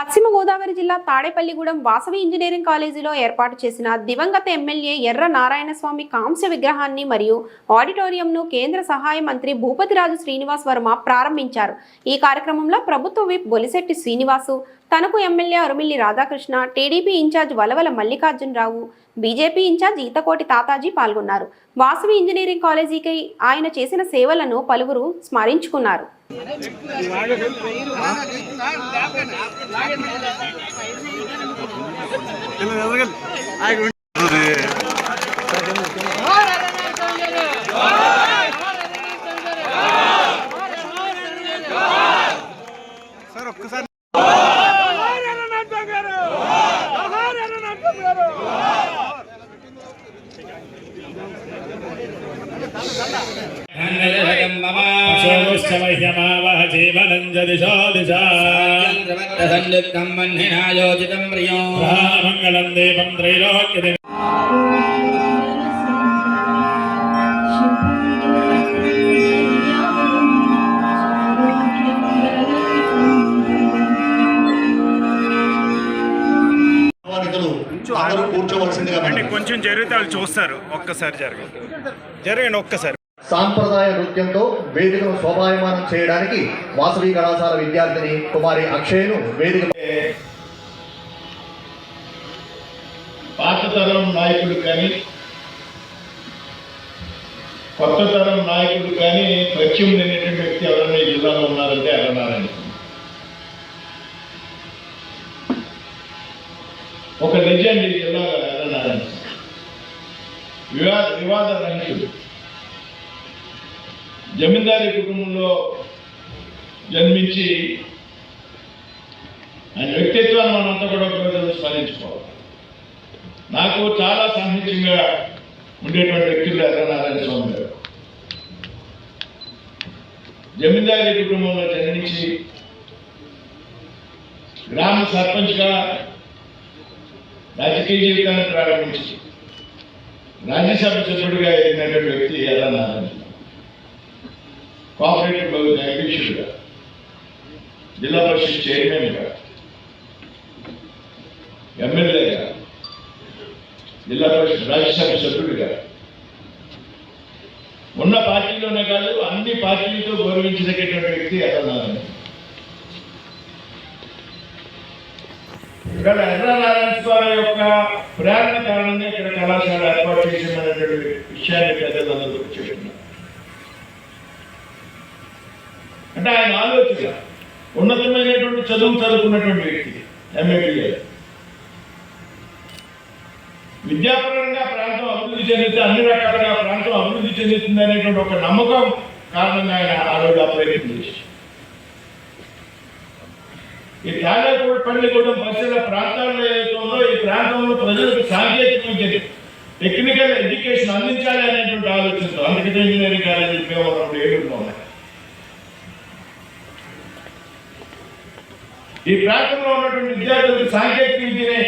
పశ్చిమ గోదావరి జిల్లా తాడేపల్లిగూడెం వాసవి ఇంజనీరింగ్ కాలేజీలో ఏర్పాటు చేసిన దివంగత ఎమ్మెల్యే ఎర్ర నారాయణస్వామి కాంస్య విగ్రహాన్ని మరియు ఆడిటోరియంను కేంద్ర సహాయ మంత్రి భూపతిరాజు శ్రీనివాస్ వర్మ ప్రారంభించారు. ఈ కార్యక్రమంలో ప్రభుత్వ విప్ బొలిశెట్టి శ్రీనివాసు తనకు MLA Arumilli Radhakrishna TDP incharge Valavala Mallikarjunarao BJP incharge Eethakoti Tataji పాల్గొన్నారు. వాసవి ఇంజనీరింగ్ కాలేజీకి ఆయన చేసిన సేవలను పలువురు స్మరించుకున్నారు. సార్ ఒక్కసారి. అశోశ్చ మంగళం దీపం త్రైలోక్య. కొంచెం జరిగితే వాళ్ళు చూస్తారు ఒక్కసారి జరగండి జరగండి ఒక్కసారి. సాంప్రదాయ నృత్యంతో వేదికను శోభాయమానం చేయడానికి వాసవి కళాశాల విద్యార్థిని కుమారి అక్షయ్ను వేదిక పాత తరం నాయకుడు కానీ కొత్త తరం నాయకుడు కానీ పరిచయం లేనటువంటి వ్యక్తి ఎవరైనా జిల్లాలో ఉన్నారంటే అన్నారండి ఒక లెజెండ్ ఈ జిల్లాలో ఎర్రనారాయణ వివాద వివాద రహితుడు. జమీందారీ కుటుంబంలో జన్మించి ఆయన వ్యక్తిత్వాన్ని మనంతా కూడా ఒక స్మరించుకోవాలి. నాకు చాలా సాహిత్యంగా ఉండేటువంటి వ్యక్తులు ఎర్రనారాయణ స్వామి గారు. జమీందారీ కుటుంబంలో జన్మించి గ్రామ సర్పంచ్గా రాజకీయ జీవితాన్ని ప్రారంభించి రాజ్యసభ సభ్యుడిగా ఎదిగినటువంటి వ్యక్తి ఎర్రనారాయణ. కోఆపరేటివ్ బ్యాంక్ అధ్యక్షుడిగా జిల్లా పరిషత్ చైర్మన్గా ఎమ్మెల్యేగా జిల్లా పరిషత్ రాజ్యసభ సభ్యుడిగా. ఉన్న పార్టీలోనే కాదు అన్ని పార్టీలతో గౌరవించదగ్గటువంటి వ్యక్తి ఎర్రనారాయణ ఇక్కడ ఎర్రనారాయణ స్వామి యొక్క ప్రేరణ కారణంగా ఇక్కడ కళాశాల ఏర్పాటు చేసినటువంటి విషయాన్ని పెద్దలందరూ చెప్తున్నారు అంటే ఆయన ఆలోచన. ఉన్నతమైనటువంటి చదువు చదువుకున్నటువంటి వ్యక్తి ఎంఏబిఏ విద్యాపరంగా ప్రాంతం అభివృద్ధి చెందితే అన్ని రకాలుగా ప్రాంతం అభివృద్ధి చెందుతుంది అనేటువంటి ఒక నమ్మకం కారణంగా ఆయన ఆ రోజు ఆ ప్రయత్నం చేసి ఈ తాజాపల్లిగూడెం పరిసర ప్రాంతాల్లో ఏదైతే ఈ ప్రాంతంలో ప్రజలకు సాంకేతిక విద్య టెక్నికల్ ఎడ్యుకేషన్ అందించాలి అనేటువంటి ఆలోచనతో అందుకే ఇంజనీరింగ్ కాలేజీ భీమవరం ఈ ప్రాంతంలో ఉన్నటువంటి విద్యార్థులకు సాంకేతిక విద్యని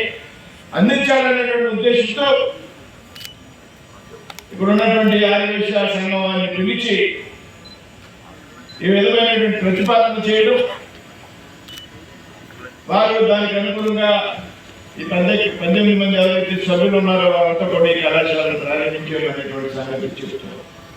అందించాలనేటువంటి ఉద్దేశంతో ఇక్కడ ఉన్నటువంటి ఆదివేశ సంఘాన్ని పిలిచి ఈ విధమైనటువంటి ప్రతిపాదన చేయడం వారు దానికి అనుగుణంగా ఈ పద్దెనిమిది పద్దెనిమిది మంది ఎవరైతే సభ్యులు ఉన్నారో వారంతా కూడా ఈ కళాశాలను ప్రారంభించేటువంటి సంగతి చెప్తున్నారు.